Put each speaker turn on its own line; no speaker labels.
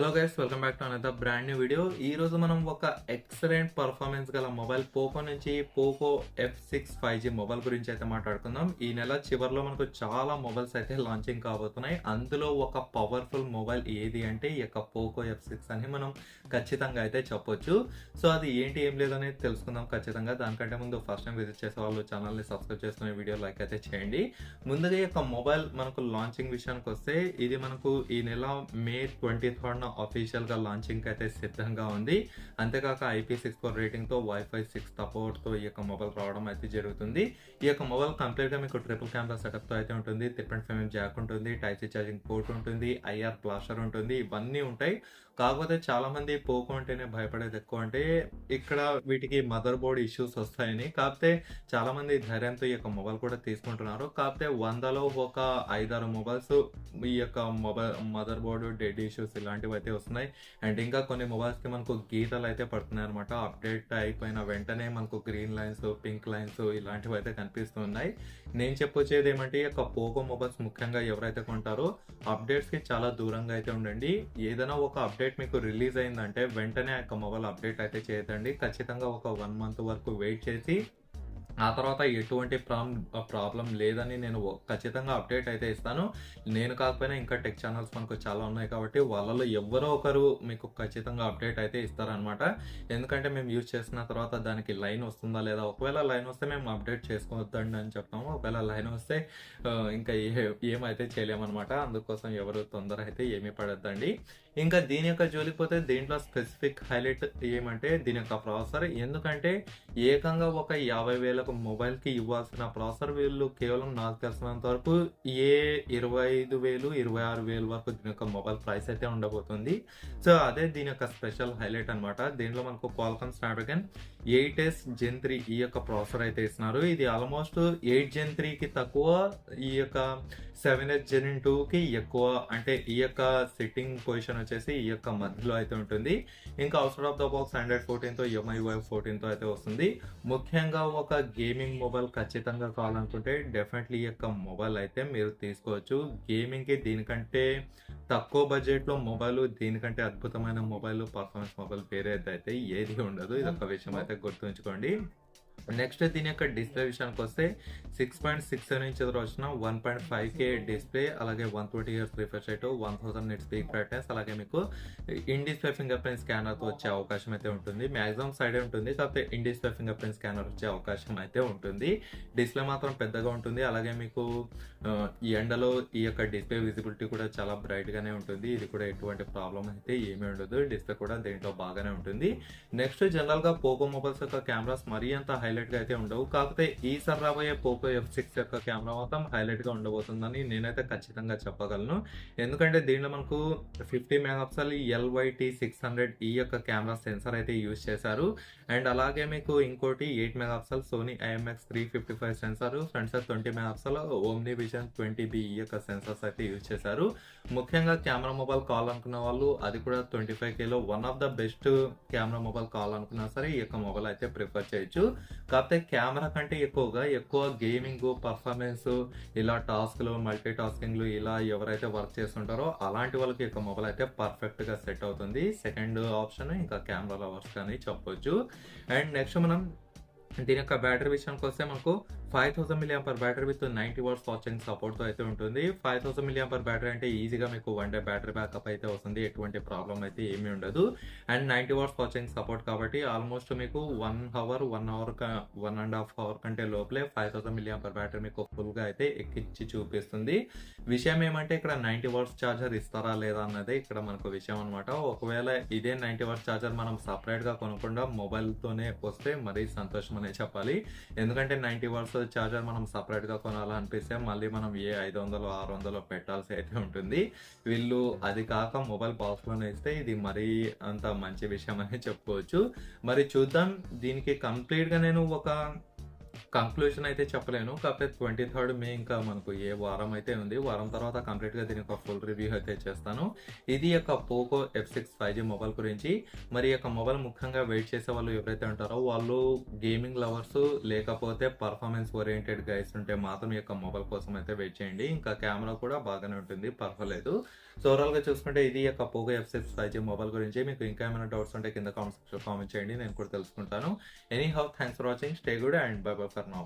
Hello guys welcome back to another brand new video ఈ రోజు మనం ఒక ఎక్సలెంట్ పర్ఫార్మెన్స్ గల మొబైల్ పోకో నుంచి Poco F six five G mobile గురించి అయితే మాట్లాడుకుందాం. ఈ నెల చివరిలో మనకు చాలా మొబైల్స్ అయితే లాంచింగ్ కాబోతున్నాయి. అందులో ఒక పవర్ఫుల్ మొబైల్ ఏది అంటే ఈ యొక్క పోకో ఎఫ్ సిక్స్ అని మనం ఖచ్చితంగా అయితే చెప్పొచ్చు. సో అది ఏంటి ఏం లేదని తెలుసుకుందాం ఖచ్చితంగా. దానికంటే ముందు ఫస్ట్ టైం విజిట్ చేసే వాళ్ళు ఛానల్ని సబ్స్క్రైబ్ చేసుకునే వీడియో లైక్ అయితే చేయండి. ముందుగా ఈ యొక్క మొబైల్ మనకు లాంచింగ్ విషయానికి వస్తే ఇది మనకు ఈ నెల మే ట్వంటీ థర్డ్ ఆఫీషియల్గా లాంచింగ్కి లాంచింగ్ అయితే సిద్ధంగా ఉంది. అంతేకాక ఐపీ సిక్స్ ఫోర్ రేటింగ్తో వైఫై సిక్స్ సపోర్ట్తో ఈ యొక్క మొబైల్ రావడం అయితే జరుగుతుంది. ఈ యొక్క మొబైల్ కంప్లీట్గా మీకు ట్రిపుల్ కెమెరా సెటప్తో అయితే ఉంటుంది. త్రిపెంట్ ఫైవ్ జాక్ ఉంటుంది టైప్ సి ఛార్జింగ్ పోర్ట్ ఉంటుంది ఐఆర్ ప్లాస్టర్ ఉంటుంది ఇవన్నీ ఉంటాయి. కాకపోతే చాలా మంది పోకో అంటేనే భయపడేది ఎక్కువ అంటే ఇక్కడ వీటికి మదర్ బోర్డ్ ఇష్యూస్ వస్తాయని. కాకపోతే చాలా మంది ధైర్యంతో ఈ యొక్క మొబైల్ కూడా తీసుకుంటున్నారు. కాకపోతే వందలో ఒక ఐదారు మొబైల్స్ ఈ యొక్క mobile mother board dead issues ఇలాంటివి అయితే వస్తున్నాయి. అండ్ ఇంకా కొన్ని మొబైల్స్కి మనకు గీతలు అయితే పడుతున్నాయి అనమాట అప్డేట్ అయిపోయిన వెంటనే మనకు గ్రీన్ లైన్స్ పింక్ లైన్స్ ఇలాంటివి అయితే కనిపిస్తున్నాయి. నేను చెప్పొచ్చేది ఏమంటే ఈ యొక్క పోకో మొబైల్స్ ముఖ్యంగా ఎవరైతే కొంటారో అప్డేట్స్కి చాలా దూరంగా అయితే ఉండండి. ఏదైనా ఒక అప్డేట్ మీకు రిలీజ్ అయిందంటే వెంటనే ఆ యొక్క మొబైల్ అప్డేట్ అయితే చేయదండి ఖచ్చితంగా ఒక వన్ మంత్ వరకు వెయిట్ చేసి ఆ తర్వాత ఎటువంటి ప్రాబ్లం ప్రాబ్లం లేదని నేను ఖచ్చితంగా అప్డేట్ అయితే ఇస్తాను. నేను కాకపోయినా ఇంకా టెక్ ఛానల్స్ మనకు చాలా ఉన్నాయి కాబట్టి వాళ్ళలో ఎవరో ఒకరు మీకు ఖచ్చితంగా అప్డేట్ అయితే ఇస్తారనమాట ఎందుకంటే మేము యూజ్ చేసిన తర్వాత దానికి లైన్ వస్తుందా లేదా ఒకవేళ లైన్ వస్తే మేము అప్డేట్ చేసుకోవద్దండి అని చెప్తాము. ఒకవేళ లైన్ వస్తే ఇంకా ఏ ఏమైతే చేయలేమన్నమాట. అందుకోసం ఎవరు తొందర అయితే ఏమీ పడద్దండి. ఇంకా దీని యొక్క జోలికి పోతే దీంట్లో స్పెసిఫిక్ హైలైట్ ఏమంటే దీని యొక్క ప్రాసెసర్. ఎందుకంటే ఏకంగా ఒక యాభై వేలకు మొబైల్కి ఇవ్వాల్సిన ప్రాసెసర్ వీళ్ళు కేవలం నాకు తెలిసినంత వరకు ఏ ఇరవై ఐదు వేలు ఇరవై ఆరు వేలు వరకు దీని యొక్క మొబైల్ ప్రైస్ అయితే ఉండబోతుంది. సో అదే దీని యొక్క స్పెషల్ హైలైట్ అనమాట దీంట్లో మనకు Qualcomm Snapdragon eight s Gen three ఈ యొక్క ప్రాసెసర్ అయితే ఇస్తున్నారు. ఇది ఆల్మోస్ట్ ఎయిట్ జెన్ త్రీకి తక్కువ ఈ యొక్క సెవెన్ ఎస్ జెన్ టూకి ఎక్కువ అంటే ఈ యొక్క సిట్టింగ్ పొజిషన్ వచ్చేసి ఈ యొక్క మధ్యలో అయితే ఉంటుంది. ఇంకా out of the box Android ఫోర్టీన్తో MI వైఫ్ ఫోర్టీన్తో అయితే వస్తుంది. ముఖ్యంగా ఒక గేమింగ్ మొబైల్ ఖచ్చితంగా కావాలనుకుంటే డెఫినెట్లీ ఈ యొక్క మొబైల్ అయితే మీరు తీసుకోవచ్చు. గేమింగ్కి దీనికంటే తక్కువ బడ్జెట్లో మొబైల్ దీనికంటే అద్భుతమైన మొబైల్ పర్ఫార్మెన్స్ మొబైల్ వేరే అయితే ఏది ఉండదు. ఇది ఒక విషయం అయితే గుర్తుంచుకోండి. నెక్స్ట్ దీని యొక్క డిస్ప్లే విషయానికి వస్తే six point six seven inch ఎదురు వచ్చిన one point five K display అలాగే one twenty hertz refresh rate one thousand nits peak brightness అలాగే మీకు ఇన్ డిస్ప్లే ఫింగర్ ప్రింట్ స్కానర్తో వచ్చే అవకాశం అయితే ఉంటుంది. మ్యాక్సిమం సైడ్ ఉంటుంది కాకపోతే in display finger print scanner వచ్చే అవకాశం అయితే ఉంటుంది. డిస్ప్లే మాత్రం పెద్దగా ఉంటుంది అలాగే మీకు ఈ ఎండలో ఈ యొక్క డిస్ప్లే విజిబిలిటీ కూడా చాలా బ్రైట్గానే ఉంటుంది. ఇది కూడా ఎటువంటి ప్రాబ్లం అయితే ఏమీ ఉండదు. డిస్ప్లే కూడా దీంట్లో బాగానే ఉంటుంది. నెక్స్ట్ జనరల్గా పోకో మొబైల్స్ యొక్క కెమెరాస్ మరీ అంత హై గా అయితే ఉండవు. కాకపోతే ఈసారి రాబోయే పోకో ఎఫ్ సిక్స్ యొక్క కెమెరా మాత్రం హైలైట్గా ఉండబోతుందని నేనైతే ఖచ్చితంగా చెప్పగలను. ఎందుకంటే దీనిలో మనకు fifty megapixel LYT six hundred ఈ యొక్క కెమెరా సెన్సార్ అయితే యూజ్ చేశారు. అండ్ అలాగే మీకు ఇంకోటి eight megapixel Sony IMX three fifty five sensor front side twenty megapixel OmniVision twenty B ఈ యొక్క సెన్సార్స్ అయితే యూజ్ చేశారు. ముఖ్యంగా కెమెరా మొబైల్ కావాలనుకున్న వాళ్ళు అది కూడా twenty five Khelo one of the best camera mobile కావాలనుకున్నా సరే ఈ యొక్క మొబైల్ అయితే ప్రిఫర్ చేయొచ్చు. కాకపోతే కెమెరా కంటే ఎక్కువగా ఎక్కువ గేమింగ్ పర్ఫార్మెన్స్ ఇలా టాస్క్లు మల్టీ టాస్కింగ్లు ఇలా ఎవరైతే వర్క్ చేస్తుంటారో అలాంటి వాళ్ళకి యొక్క మొబైల్ అయితే పర్ఫెక్ట్గా సెట్ అవుతుంది. సెకండ్ ఆప్షన్ ఇంకా కెమెరా లవర్స్ అని చెప్పొచ్చు. అండ్ నెక్స్ట్ మనం దీని యొక్క బ్యాటరీ విషయానికి వస్తే మనకు five thousand milliampere battery with ninety watts charging సపోర్ట్తో అయితే ఉంటుంది. ఫైవ్ థౌసండ్ మిలియం పర్ బ్యాటరీ అంటే ఈజీగా మీకు వన్ డే బ్యాటరీ బ్యాకప్ అయితే వస్తుంది. ఎటువంటి ప్రాబ్లం అయితే ఏమీ ఉండదు. And ninety watts charging support కాబట్టి ఆల్మోస్ట్ మీకు one hour one hour one and half hour కంటే లోపలే ఫైవ్ థౌసండ్ మిలియం పర్ బ్యాటరీ మీకు ఫుల్గా అయితే ఎక్కించి చూపిస్తుంది. విషయం ఏమంటే ఇక్కడ నైంటీ వాట్స్ ఛార్జర్ ఇస్తారా లేదా అన్నది ఇక్కడ మనకు విషయం అనమాట ఒకవేళ ఇదే నైంటీ వాట్స్ ఛార్జర్ మనం సపరేట్గా కొనకుండా మొబైల్తోనే వస్తే మరీ సంతోషం అనే చెప్పాలి. ఎందుకంటే నైంటీ వాట్స్ ఛార్జర్ మనం సపరేట్గా కొనాలనిపిస్తే మళ్ళీ మనం ఏ ఐదు వందలు ఆరు వందలు పెట్టాల్సి అయితే ఉంటుంది. వీళ్ళు అది కాక మొబైల్ బాక్స్ ఇస్తే ఇది మరీ అంత మంచి విషయం అని చెప్పుకోవచ్చు మరి చూద్దాం దీనికి కంప్లీట్గా నేను ఒక కంక్లూజన్ అయితే చెప్పలేను. కాకపోతే ట్వంటీ థర్డ్ మే ఇంకా మనకు ఏ వారం అయితే ఉంది వారం తర్వాత కంప్లీట్గా దీని ఒక ఫుల్ రివ్యూ అయితే చేస్తాను. ఇది యొక్క Poco F six five G mobile గురించి. మరి యొక్క మొబైల్ ముఖ్యంగా వెయిట్ చేసే వాళ్ళు ఎవరైతే ఉంటారో వాళ్ళు గేమింగ్ లవర్స్ లేకపోతే పర్ఫార్మెన్స్ ఓరియంటెడ్ గైస్ ఉంటే మాత్రం ఈ యొక్క మొబైల్ కోసం అయితే వెయిట్ చేయండి. ఇంకా కెమెరా కూడా బాగానే ఉంటుంది పర్వాలేదు. సో ఓవరాల్గా చూసుకుంటే ఇది యొక్క Poco F six five G mobile గురించి. మీకు ఇంకా ఏమైనా డౌట్స్ ఉంటే కింద కామెంట్ సెక్షన్లో కామెంట్ చేయండి నేను కూడా తెలుసుకుంటాను. Anyhow thanks for watching stay good and bye bye for now